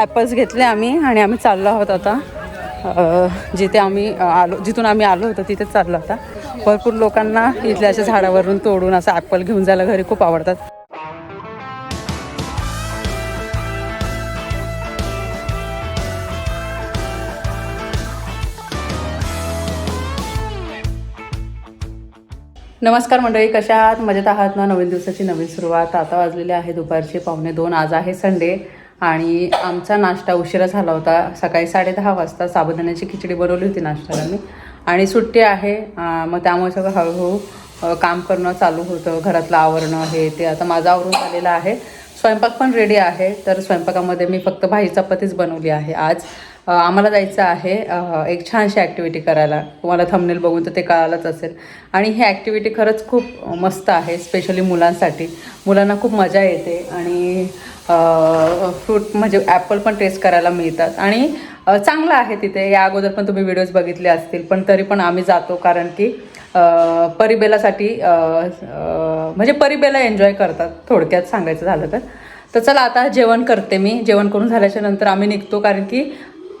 Apples घेतले आम्ही आणि आम्ही चाललो आहोत आता. जिथे आम्ही आलो जिथून आम्ही आलो होतो तिथेच चाललो आता. भरपूर लोकांना इथल्या अशा झाडावरून तोडून असं ॲपल घेऊन जायला घरी खूप आवडतात. नमस्कार मंडळी कशा आहात? मजेत आहात ना? नवीन दिवसाची नवीन सुरुवात. आता वाजलेली आहे दुपारचे पावणे दोन. आज आहे संडे. आणि आमचा नाश्ता उशिरा झाला होता. सकाळी साडेदहा वाजता साबुदाण्याची खिचडी बनवली होती नाश्त्याला मी. आणि सुट्टी आहे. मग त्यामुळे सगळं हळूहळू काम करणं चालू होतं. घरातलं आवरणं हे ते. आता माझं आवरून झालेलं आहे. स्वयंपाक पण रेडी आहे. तर स्वयंपाकामध्ये मी फक्त भाजी चपातीच बनवली आहे आज. आम्हाला जायचं आहे एक छानशी ॲक्टिव्हिटी करायला. तुम्हाला थंबनेल बघून तर ते कळालंच असेल. आणि ही ॲक्टिव्हिटी खरंच खूप मस्त आहे स्पेशली मुलांसाठी. मुलांना खूप मजा येते आणि फ्रूट म्हणजे ॲपल पण टेस्ट करायला मिळतात. आणि चांगलं आहे तिथे. या अगोदर पण तुम्ही व्हिडिओज बघितले असतील पण तरी पण आम्ही जातो कारण की परिबेलासाठी म्हणजे परिबेला एन्जॉय करतात. थोडक्यात सांगायचं झालं तर. तर चला आता जेवण करते मी. जेवण करून झाल्याच्यानंतर आम्ही निघतो कारण की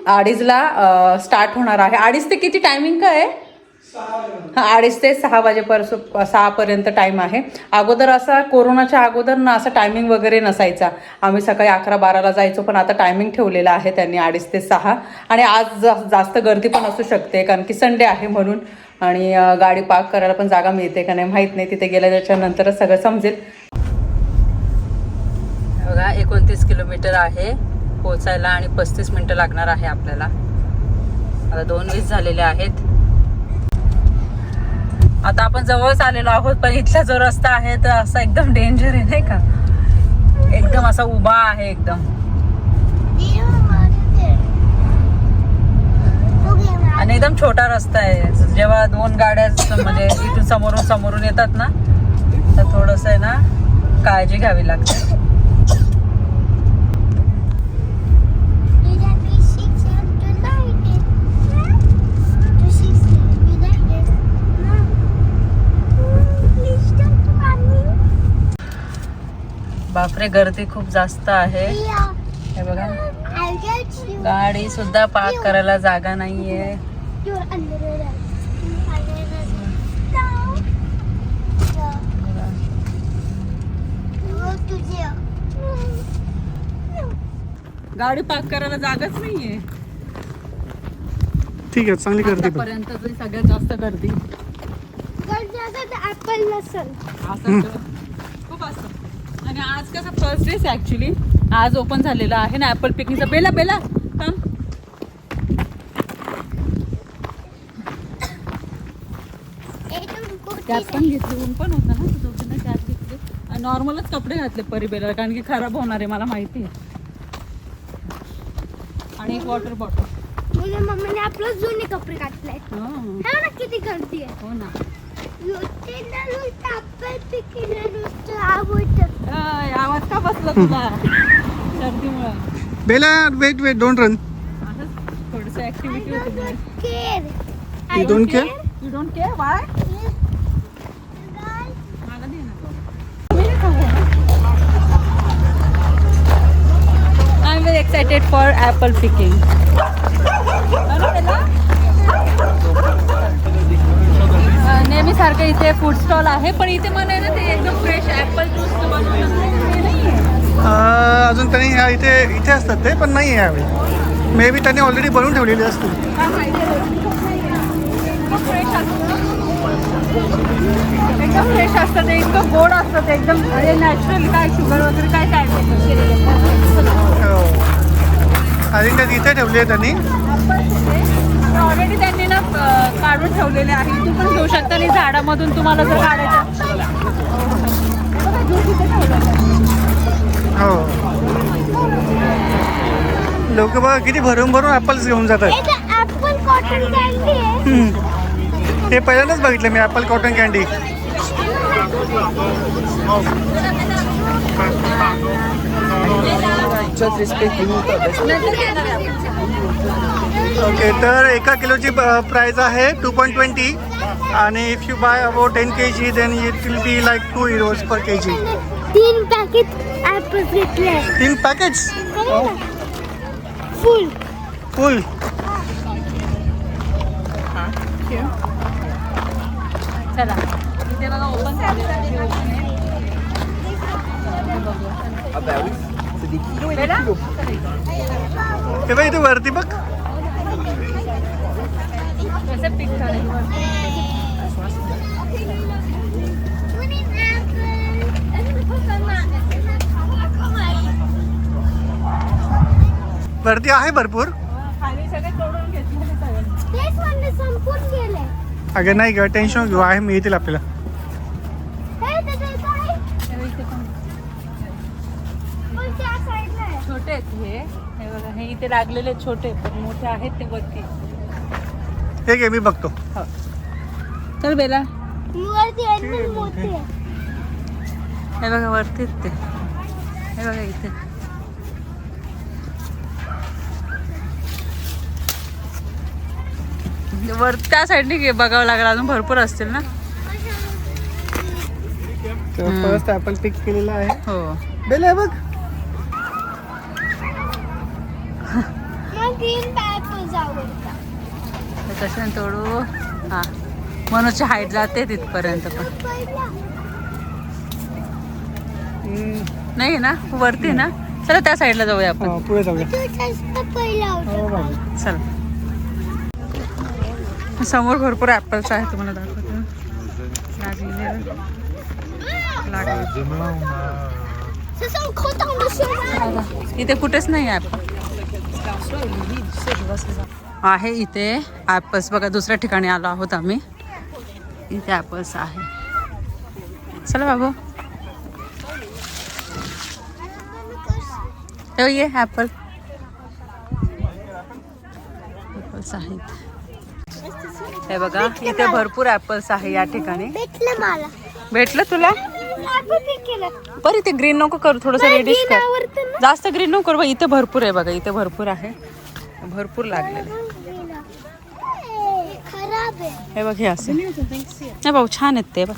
अडीचला स्टार्ट होणार आहे. अडीच ते किती टायमिंग काय आहे? हां अडीच ते सहा वाजेपर्यंत सहापर्यंत टाईम आहे. अगोदर असा कोरोनाच्या अगोदर ना असा टायमिंग वगैरे नसायचा. आम्ही सकाळी अकरा बाराला जायचो पण आता टायमिंग ठेवलेला आहे त्यांनी अडीच ते सहा. आणि आज जा- जास्त गर्दी पण असू शकते कारण की संडे आहे म्हणून. आणि गाडी पार्क करायला पण जागा मिळते का नाही माहीत नाही. तिथे गेल्या त्याच्यानंतरच सगळं समजेल. बघा एकोणतीस किलोमीटर आहे. पोचायला आणि पस्तीस मिनटं लागणार आहे आपल्याला. आता दोन वीस झालेले आहेत. आता आपण जवळच आलेलो आहोत पण इथला जो रस्ता आहे तर असा एकदम डेंजर आहे नाही का? एकदम असा उभा आहे एकदम. आणि एकदम छोटा रस्ता आहे. जेव्हा दोन गाड्या म्हणजे इथून समोरून समोरून येतात ना तर थोडस आहे ना काळजी घ्यावी लागते. बापरे गर्दी खूप जास्त आहे. हे बघा. गाडी सुद्धा पार्क करायला जागा नाहीये. गाडी पार्क करायला जागाच नाहीये. ठीक आहे चांगली गर्दी पण. आतापर्यंत सगळ्यात जास्त गर्दी. ऍपल नसल. असं आज कसं फर्स्ट डेच ऍक्च्युली आज ओपन झालेलं आहे ना ऍपल पिकनिकचा बेला बेला. काम त्यात पण घेतले ऊन पण होतं ना दोघींना त्यात घेतले. नॉर्मलच कपडे घातले परिबेला कारण की खराब होणार आहे मला माहिती आहे. आणि एक वॉटर बॉटल मम्मीने आपलं जुने कपडे ना किती गर्दी आहे. हो ना. अय, आवाज का बसला तुला सर्दीमुळं बेला वेट वेट डोंट रन असंच थोडंसं ऍक्टिव्हिटी होती. केअर? मला दे ना तो. I'm very excited for apple picking. नेहमी सारखं इथे फूड स्टॉल आहे पण इथे मला ना ते एकदम फ्रेश ऍपल ज्यूस. अजून त्यांनी ह्या इथे इथे असतात ते पण नाही आहे यावेळी. मे बी त्यांनी ऑलरेडी बनवून ठेवलेले असतील. काय माहिती एकदम फ्रेश असतं. एकदम फ्रेश असतं ते इतकं गोड असतं ते एकदम नॅचरल काय शुगर वगैरे काय काय आय थिंक ते इथे ठेवली आहे त्यांनी. ऑलरेडी त्यांनी ना काढून ठेवलेले आहे तू पण घेऊ शकता आणि झाडामधून तुम्हाला जर काढायचं हे. लोक बघा किती भरून भरून ॲपल्स घेऊन जातात. हे पहिल्यांदाच बघितलं मी ॲपल कॉटन कॅन्डी आपण. ओके तर एका किलोची प्राईस आहे टू पॉईंट ट्वेंटी आणि if you buy about ten K G then it will be like two euros per K G तीन पॅकेट घेतले. तीन पॅकेट्स फुल फुल चला इथे बघा ओपन झालेलं आहे. बेटा? हे बघ इथे वरती बघ. पिक झालं वरती आहे भरपूर अगं नाही ग टेन्शन घेऊ आहे मिळतील आपल्याला हे त्याच्यात आहे हे इथे पण पण त्या साईडला आहे छोटे आहेत हे हे बघा हे इथे लागलेले छोटे पण मोठे आहेत ते वरती. हे घे मी बघतो. हो. चल बेला. वरती आहेत पण मोठी. आहे हे बघा वरतीच ते. हे बघा इथे. वर त्या साईडने बघावं लागेल अजून भरपूर असतील ना. फर्स्ट ऍपल पिक केलेला आहे. हो. बेल आहे बघ. आवडतात तर कशाने तोडू. हा. मनोजची हाईट जाते तिथपर्यंत पण. नाही ना? वरती ना? चला त्या साईडला जाऊया आपण. हा, पुढे जाऊया. हो. चला. समोर भरपूर ॲपल्स आहे तुम्हाला दाखवतो. इथे कुठेच नाही ॲपल आहे इथे ॲपल्स बघा दुसऱ्या ठिकाणी आलो आहोत आम्ही. इथे ॲपल्स आहे. चला बाबू. हे बघ, ये ॲपल ॲपल्स आहेत. हे बघा इथे भरपूर ॲपल्स आहे या ठिकाणी. भेटलं मला. भेटलं तुला? ते बरं इथे ग्रीन नको करू थोडंसं रेडिश कर. जास्त ग्रीन नको करू बघ, इथे भरपूर आहे बघा इथे भरपूर आहे. भरपूर लागलेले हे हे बघ हे असे. नाही भाऊ छान आहेत ते बघ.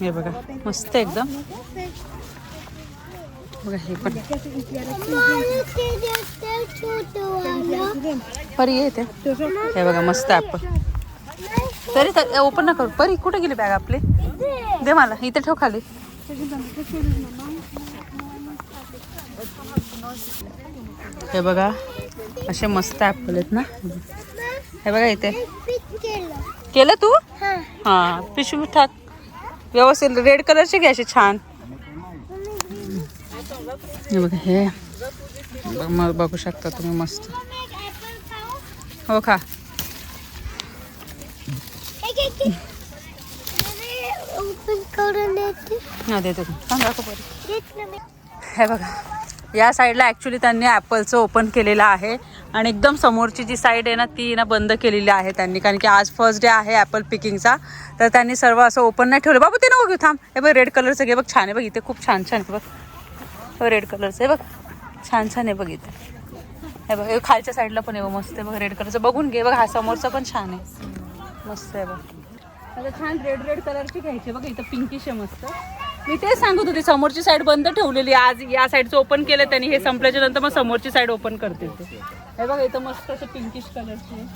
हे बघा मस्त एकदम. बघा हे पण. ते. परी येते हे बघा मस्त ॲपल तरी ओपन ना करू. परी कुठे गेली बॅग आपली. दे मला इथे ठेव खाली. हे बघा असे मस्त ॲपल आहेत ना? हे बघा इथे. केलं तू? हा पिशवी टाक व्यवस्थित रेड कलरचे घे असे छान. हे बघा हे. बघ- शकता तुम्ही मस्त. हो खा. हा देते सांगा हे बघा. या साईडला ॲक्च्युली त्यांनी ॲपलचं ओपन केलेलं आहे. आणि एकदम समोरची जी साईड आहे ना ती ना बंद केलेली आहे त्यांनी. कारण की आज फर्स्ट डे आहे ॲपल पिकिंगचा तर त्यांनी सर्व असं ओपन नाही ठेवलं. बाबू ते नको घेऊ थांब. हे बघ रेड कलरचं घे बघ. छान आहे बघ इथे खूप छान छान आहे बघ. रेड कलरचं आहे बघ छान छान आहे बघ इथे. हे बघ हे खालच्या साईडला पण आहे बघ मस्त आहे बघ रेड कलरचं बघून घे बघ हा समोरचा पण छान आहे. मस्त आहे बघ. आता छान रेड रेड कलरची घ्यायची. बघ इथं पिंकिश आहे मस्त. मी तेच सांगत होते समोरची साईड बंद ठेवलेली. आज या साईडचं ओपन केलं त्यांनी हे संपल्याच्या नंतर मग समोरची साईड ओपन करतील ते. हे बघा इथं मस्त असं पिंकिश कलरची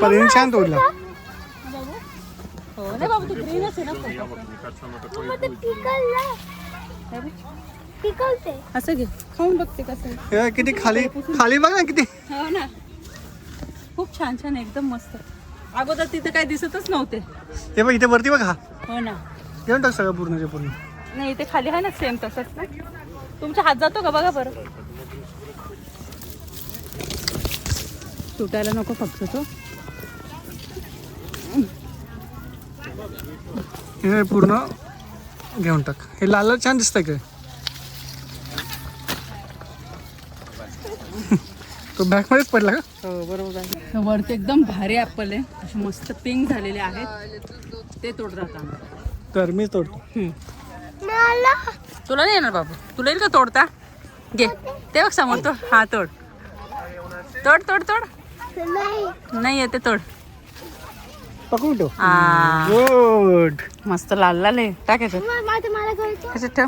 परीने छान तोडला. हो नाही बाबा तू ग्रीनच आहे ना. हे असं घे. खाऊन बघते कसं. हे किती खाली खाली बघ ना किती. हो ना. खूप छान छान एकदम मस्त. अगोदर तिथे काही दिसतच नव्हते. हे बघ इथे वरती बघ. हा ना. घेऊन टाक सगळं पूर्णचे पूर्ण. नाही इथे खाली आहे ना सेम तसंच ना. तुमचा हात जातो का बघा बरं? तुटायला नको फक्त तो. हे पूर्ण घेऊन टाक. हे लाल लाल छान दिसतंय काय तो बॅग मध्येच पडला का? हो बरोबर आहे. वरती एकदम भारी ॲपल आहे. असे मस्त पिंक झालेले आहेत. ते तोडतात आम्ही. तर मीच तोडतो. हम्म. मला. तुला नाही येणार बाबू? तुला येईल का तोडता? घे. ते बघ समोर तोड. हा तोड. तोड तोड तोड. नाही. नाही येते तोड. पकडून ठेव. आ, गुड मस्त लाल लाल आहे. टाकायचं त्याच्यात ठेव.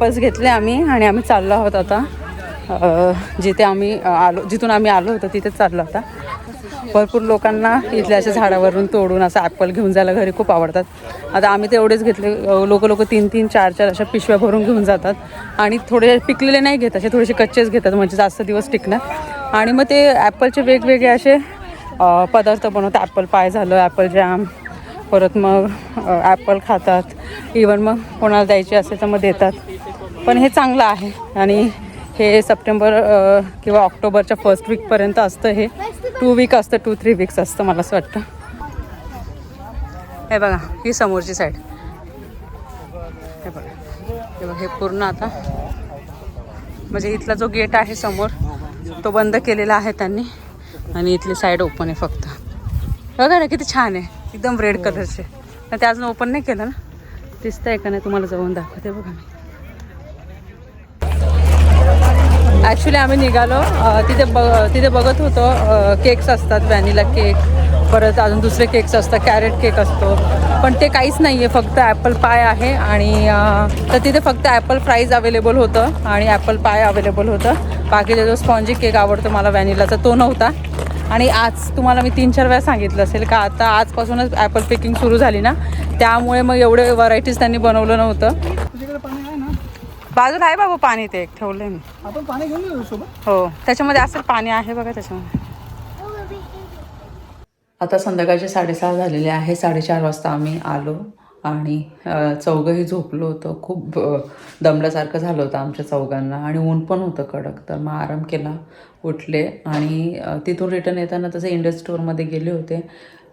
चप्पल्स घेतले आम्ही आणि आम्ही चाललो आहोत आता. जिथे आम्ही आलो जिथून आम्ही आलो होतो तिथेच चाललो आता. भरपूर लोकांना इथल्या अशा झाडावरून तोडून असं ॲपल घेऊन जायला घरी खूप आवडतात. आता आम्ही तेवढेच घेतले लोक लोक तीन तीन चार चार अशा पिशव्या भरून घेऊन जातात. आणि थोडे पिकलेले नाही घेत असे थोडेसे कच्चेच घेतात म्हणजे जास्त दिवस टिकणार. आणि मग ते ॲपलचे वेगवेगळे असे पदार्थ बनवतात. ॲपल पाय झालं ॲपल जॅम परत मग ॲपल खातात. इवन मग कोणाला द्यायचे असेल तर मग देतात. पण हे चांगलं आहे. आणि हे सप्टेंबर किंवा ऑक्टोबरच्या फर्स्ट वीकपर्यंत असतं हे. टू वीक असतं टू थ्री वीक्स असतं मला असं वाटतं. हे बघा ही समोरची साईड हे बघा. हे बघा हे पूर्ण आता. म्हणजे इथला जो गेट आहे समोर तो बंद केलेला आहे त्यांनी. आणि इथली साईड ओपन आहे फक्त. बघा ना किती छान आहे. एकदम रेड कलरचे ते अजून ओपन नाही केलं ना? दिसतंय का नाही तुम्हाला जाऊन दाखवते बघा मी. ॲक्च्युली आम्ही निघालो. तिथे ब तिथे बघत होतो. केक्स असतात व्हॅनिला केक परत अजून दुसरे केक्स असतात कॅरेट केक असतो. पण ते काहीच नाही आहे फक्त ॲपल पाय आहे आणि तर तिथे फक्त ॲपल फ्राईज अवेलेबल होतं आणि ॲपल पाय अवेलेबल होतं. बाकीचा जो स्पॉन्जी केक आवडतो मला व्हॅनिलाचा तो नव्हता. आणि आज तुम्हाला मी तीन चार वेळा सांगितलं असेल का आता आजपासूनच ॲपल पिकिंग सुरू झाली ना? त्यामुळे मग एवढे व्हरायटीज त्यांनी बनवलं नव्हतं. बाजूला आहे बाबा पाणी ते ठेवलं मी. आपण पाणी घेऊन येऊ सोबत? हो त्याच्यामध्ये असेल पाणी आहे बघा त्याच्यामध्ये. आता संध्याकाळचे साडेसहा झालेले आहे साडेचार वाजता आम्ही आलो आणि चौघंही झोपलो होतो. खूप दमल्यासारखं झालं होतं आमच्या चौघांना आणि ऊन पण होतं कडक. तर मग आराम केला उठले आणि तिथून रिटर्न येताना तसं इंडस स्टोअरमध्ये गेले होते.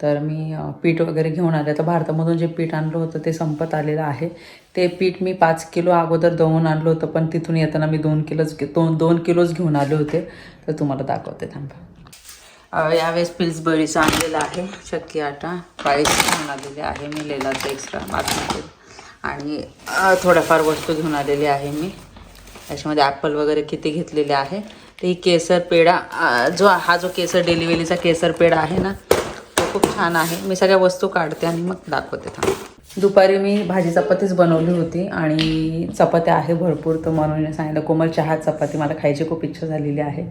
तर मी पीठ वगैरे घेऊन आले. तर भारतामधून जे पीठ आणलं होतं ते संपत आलेलं आहे. ते पीठ मी पाच किलो अगोदर दळून आणलं होतं पण तिथून येताना मी दोन किलोच घे- दोन दोन किलोच घेऊन आले होते. तर तुम्हाला दाखवते थांबा. यावेळेस यावेळेस पिल्सबरीचं आणलेलं आहे. चक्की आटा पाळीस घेऊन आलेले आहे मी लेलाचं एक्स्ट्रा बासमती आणि थोड्याफार वस्तू घेऊन आलेली आहे मी. याच्यामध्ये ॲपल वगैरे किती घेतलेले आहे. ते केसर पेढा जो हा जो केसर डेलिव्हरीचा केसर पेढा आहे ना खूप छान आहे. मी सगळ्या वस्तू काढते आणि मग दाखवते थांब. दुपारी मी भाजी चपातीच बनवली होती आणि चपात्या आहे भरपूर. तर म्हणून सांगितलं कोमल चहा चपाती मला खायची खूप इच्छा झालेली आहे.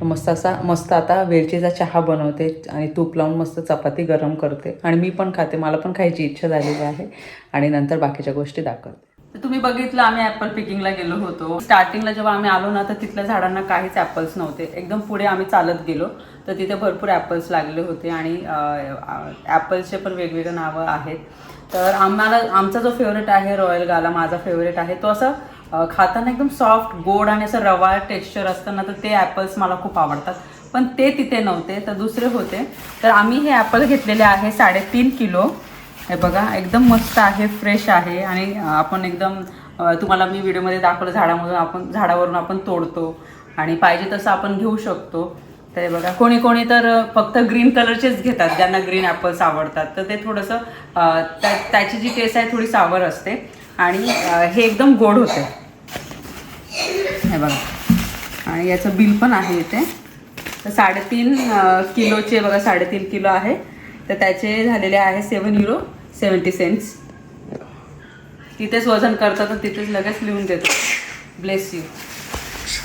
तर मस्त असा मस्त आता वेलचीचा चहा बनवते आणि तूप लावून मस्त चपाती गरम करते. आणि मी पण खाते मला पण खायची इच्छा झालेली आहे. आणि नंतर बाकीच्या गोष्टी दाखवते. तुम्ही बघितलं आम्ही ॲपल पिकिंगला गेलो होतो. स्टार्टिंगला जेव्हा आम्ही आलो ना तर तिथल्या झाडांना काहीच ॲपल्स नव्हते. एकदम पुढे आम्ही चालत गेलो. तर तिथे भरपूर ॲपल्स लागले होते आणि ॲपल्सचे पण वेगवेगळे नावं आहेत. तर आम्हाला आमचा जो फेवरेट आहे रॉयल गाला माझा फेवरेट आहे तो असं खाताना एकदम सॉफ्ट गोड आणि असं रवा टेक्स्चर असतं ना तर ते ॲपल्स मला खूप आवडतात. पण ते तिथे नव्हते तर दुसरे होते. तर आम्ही हे ॲपल घेतलेले आहे साडेतीन किलो. हे बघा एकदम मस्त आहे फ्रेश आहे आणि आपण एकदम तुम्हाला मी व्हिडिओमध्ये दाखवलं झाडामधून आपण झाडावरून आपण तोडतो. आणि पाहिजे तसं आपण घेऊ शकतो. तर हे बघा कोणी कोणी तर फक्त ग्रीन कलरचेच घेतात ज्यांना ग्रीन ॲपल्स आवडतात. तर ते थोडंसं त्या त्याची जी टेस्ट आहे थोडी सावर असते. आणि हे एकदम गोड होते. हे बघा. आणि याचं बिल पण आहे इथे. तर साडेतीन किलोचे बघा साडेतीन किलो आहे. तर त्याचे झालेले आहे सेवन युरो सेवन्टी सेंट्स तिथेच वजन करतात तर तिथेच लगेच लिहून देतो ब्लेस यू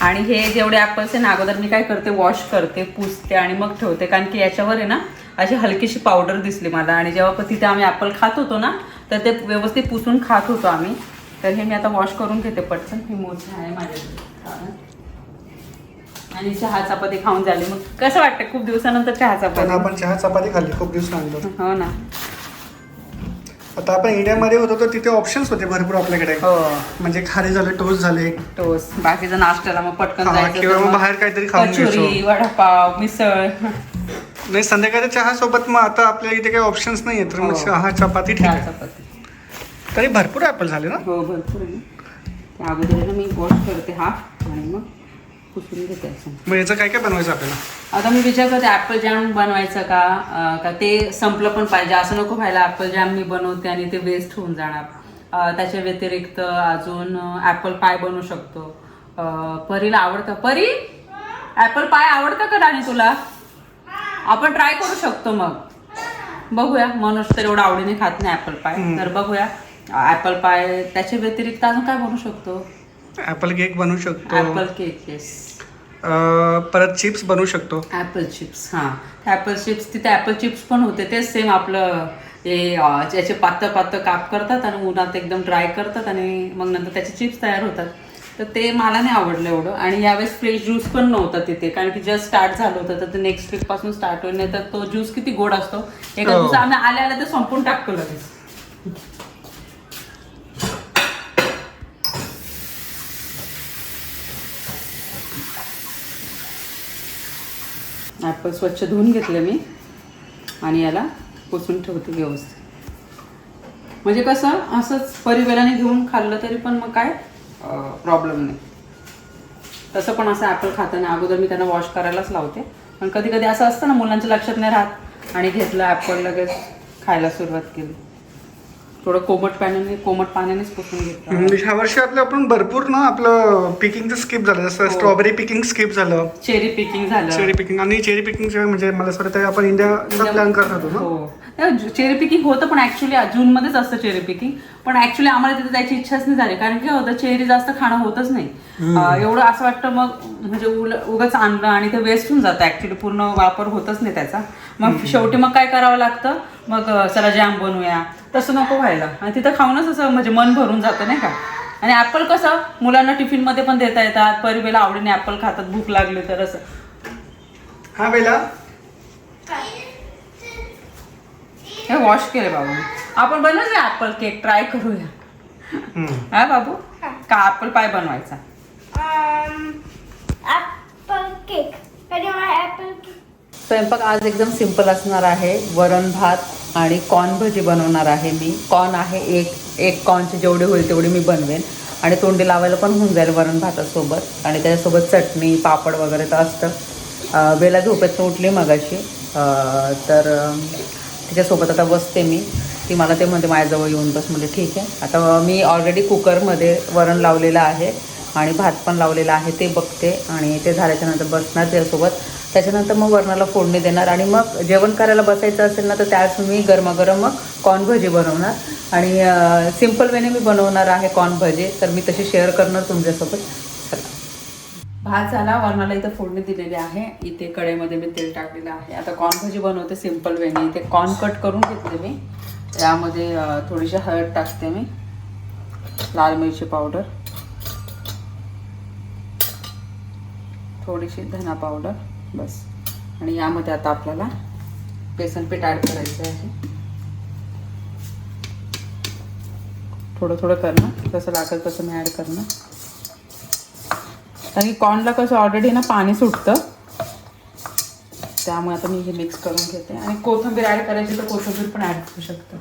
आणि हे जेवढे ॲपल्स आहे ना अगोदर मी काय करते वॉश करते पुसते आणि मग ठेवते. कारण की याच्यावर आहे ना अशी हलकीशी पावडर दिसली मला. आणि जेव्हा पण तिथे आम्ही ॲपल खात होतो ना तर ते व्यवस्थित पुसून खात होतो आम्ही. तर हे मी आता वॉश करून घेते पटकन. ही मोठी आहे माझ्याकडे. आणि चहा चपाती खाऊन झाली. मग कसं वाटतं? खूप दिवसानंतर चहा चपाती. आपण चहा चपाती खाल्ली. खूप दिवसानंतर. हो ना. आता आपण इंडियामध्ये होतो तर तिथे ऑप्शन्स होते भरपूर आपल्याकडे. हो. म्हणजे खारी झाले टोस्ट झाले. टोस्ट. बाकीचं नाश्त्याला मग पटकन हा, जायचं किंवा तर मग मग बाहेर काहीतरी खाऊन कचोरी घ्यायचो वडापाव मिसळ. नाही संध्याकाळी चहा सोबत मग आता आपल्या इथे काही ऑप्शन्स नाही तर मग हो. चहा चपाती ठीक चहा आहे चपाती. तरी भरपूर ॲपल झाले ना? हो भरपूर आहे. ना त्या अगोदर ना मी वॉश करते हा. आणि मग पुसून घेते असं. मग याचं काय काय बनवायचं आपल्याला? आता मी विचार करते ॲपल जॅम बनवायचं का? अं, का ते संपलं पण पाहिजे. असं नको व्हायला ॲपल जॅम मी बनवते आणि ते वेस्ट होऊन जाणार. अं, त्याच्या व्यतिरिक्त अजून ॲपल पाय बनवू शकतो. अं, परीला आवडतं. परी ॲपल पाय आवडतं का राणी तुला? आपण ट्राय करू शकतो मग. बघूया मनोज तर एवढं आवडीने खात नाही ॲपल पाय. तर बघूया ॲपल पाय त्याच्या व्यतिरिक्त अजून काय बनवू शकतो? ॲपल केक बनवू शकतो. ॲपल केक येस अं, परत चिप्स बनवू शकतो. ॲपल चिप्स हां. ॲपल चिप्स तिथे ॲपल चिप्स पण होते तेच सेम आपलं अं, याचे पातळ पातळ काप करतात आणि उन्हात एकदम ड्राय करतात आणि मग नंतर त्याचे चिप्स तयार होतात. तर ते मला नाही आवडलं एवढं. आणि यावेळेस फ्रेश ज्यूस पण नव्हता तिथे कारण की जस्ट स्टार्ट झालं होतं तर ते नेक्स्ट वीकपासून स्टार्ट होईल नाही तर तो ज्यूस किती गोड असतो. एका हो. दिवस आम्ही आल्या आल्या ते संपून टाकतो लगेच. ॲपल स्वच्छ धुवून घेतले मी आणि याला पुसून ठेवते व्यवस्थित. म्हणजे कसं असंच परिवेलाने घेऊन खाल्लं तरी पण मग काय प्रॉब्लेम नाही. तसं पण असं ॲपल खाताना अगोदर मी त्यांना वॉश करायलाच लावते. पण कधी कधी असं असतं ना मुलांच्या लक्षात नाही राहत. आणि घेतलं ॲपल लगेच खायला सुरुवात केली. थोडं कोमट पाण्याने कोमट पाण्यानेच पुसून घेतलं. ह्या वर्षी आपलं आपण भरपूर ना आपलं पिकिंगचं स्किप झालं. जसं हो. स्ट्रॉबेरी पिकिंग स्किप झालं. चेरी पिकिंग झालं. चेरी पिकिंग आणि चेरी पिकिंग म्हणजे मला असं वाटतं आपण इंडियाचा प्लॅन करत होतो ना? हो. चेरी पिकिंग होतं पण ऍक्च्युली जूनमध्येच असतं चेरी पिकिंग पण ऍक्च्युली आम्हाला तिथे जायची इच्छाच नाही झाली. कारण काय होतं चेरी जास्त खाणं होतच नाही. एवढं असं वाटतं मग म्हणजे उल- उगाच आणलं आणि ते वेस्ट होऊन जातं. ऍक्च्युली पूर्ण वापर होतच नाही त्याचा. मग शेवटी मग काय करावं लागतं? मग चला जॅम बनवूया. तसं नको व्हायला. आणि तिथं खाऊनच असं म्हणजे मन भरून जातं नाही का? आणि ऍपल कसं? मुलांना टिफिनमध्ये पण देता येतात. परिवेला आवडीने ऍपल खातात. भूक लागली तर असं. हा बेला. हे वॉश केले बाबू. आपण बनवूया ऍपल केक ट्राय करूया. हा बाबू? का ऍपल पाय बनवायचा. स्वयंपाक आज एकदम सिंपल असणार आहे. वरण भात आणि कॉर्न भजी बनवणार आहे मी. कॉर्न आहे एक एक कॉर्नचे जेवढे होईल तेवढे मी बनवेन. आणि तोंडी लावायला पण होऊन जाईल वरण भातासोबत. आणि त्याच्यासोबत चटणी पापड वगैरे तर असतं. वेला झोपेत उठली मगाशी. तर त्याच्यासोबत तिच्यासोबत आता बसते मी. ती मला ते म्हणते माझ्याजवळ येऊन बस. म्हणजे ठीक आहे. आता मी ऑलरेडी कुकरमध्ये वरण लावलेलं आहे आणि भात पण लावलेला आहे ते बघते. आणि ते झाल्याच्यानंतर बसणार त्याच्यासोबत. त्याच्यानंतर मग वरणाला फोडणी देणार आणि मग जेवण करायला बसायचं असेल ना तर त्याच मी गरमागरम मग कॉर्न भजी बनवणार. आणि सिंपल वेने मी बनवणार आहे कॉर्न भजी तर मी तशी शेअर करणार तुमच्यासोबत. भात झाला वरणाला इथं फोडणी दिलेली आहे. इथे कढईमध्ये मी तेल टाकलेलं आहे. आता कॉर्न भजी बनवते सिंपल वेने. इथे कॉर्न कट करून घेतले मी. यामध्ये थोडीशी हळद टाकते मी. लाल मिरची पावडर. थोडीशी धना पावडर. बस. आणि यामध्ये आता आपल्याला बेसन पीठ ॲड करायचं आहे. थोडं थोडं करणं. जसं लागेल तसं मी ॲड करणं. कारण की कॉर्नला कसं ऑलरेडी ना पाणी सुटतं. त्यामुळे आता मी हे मिक्स करून घेते. आणि कोथिंबीर ॲड करायची तर कोथिंबीर पण ॲड करू शकतो.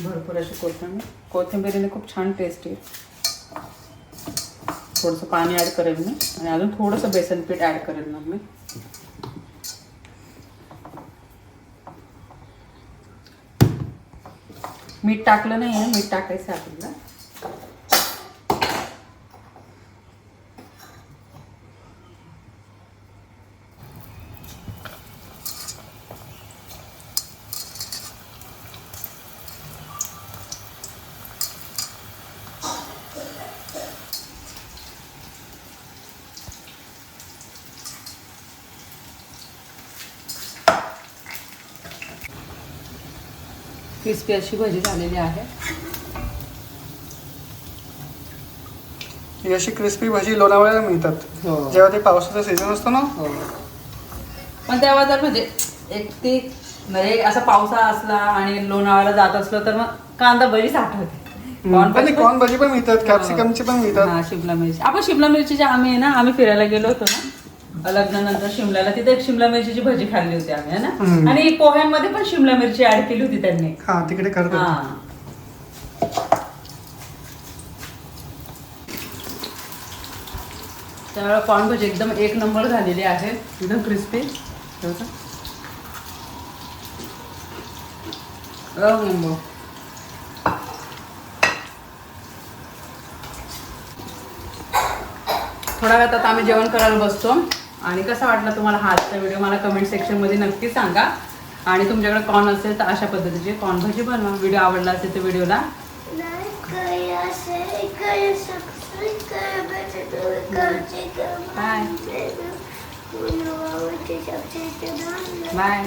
भरपूर अशी कोथिंबीर. कोथिंबीरीने खूप छान टेस्ट येईल. थोडंसं पाणी ॲड करेल मी. आणि अजून थोडंसं बेसन पीठ ॲड करेन मग मी. मीठ टाकलं नाही आहे मीठ टाकायचं आहे आपल्याला. क्रिस्पी अशी भजी झालेली आहे. ही अशी क्रिस्पी भजी लोणावळ्याला मिळतात. हो. जेव्हा ते पावसाचा सीझन असतो ना? हो. पण तेव्हा जर म्हणजे एक ती म्हणजे असा पावसाळा असला आणि लोणावळ्याला जात असलो तर मग कांदा भजीच आठवते पण भजी पण- कॉर्न भजी पण मिळतात कॅप्सिकमची पण मिळतात. हा शिमला मिरची. आपण शिमला मिरचीची आम्ही आहे ना आम्ही फिरायला गेलो होतो ना लग्नानंतर शिमल्याला तिथे एक शिमला मिरचीची भजी खाल्ली होती आम्ही है ना. आणि पोह्यांमध्ये पण शिमला मिरची ऍड केली होती त्यांनी. हा तिकडे करतात हा. त्यावेळेला कॉर्न भजी एकदम एक नंबर झालेली आहे. एकदम क्रिस्पी नंबर थोड्या वेळात आता आम्ही जेवण करायला बसतो. आणि कसा वाटला तुम्हाला हा आजचा व्हिडिओ मला कमेंट सेक्शनमध्ये नक्की सांगा. आणि तुमच्याकडे कॉर्न असेल तर अशा पद्धतीचे कॉर्न भजी बनवा. व्हिडिओ आवडला असेल तर व्हिडिओला करा बाय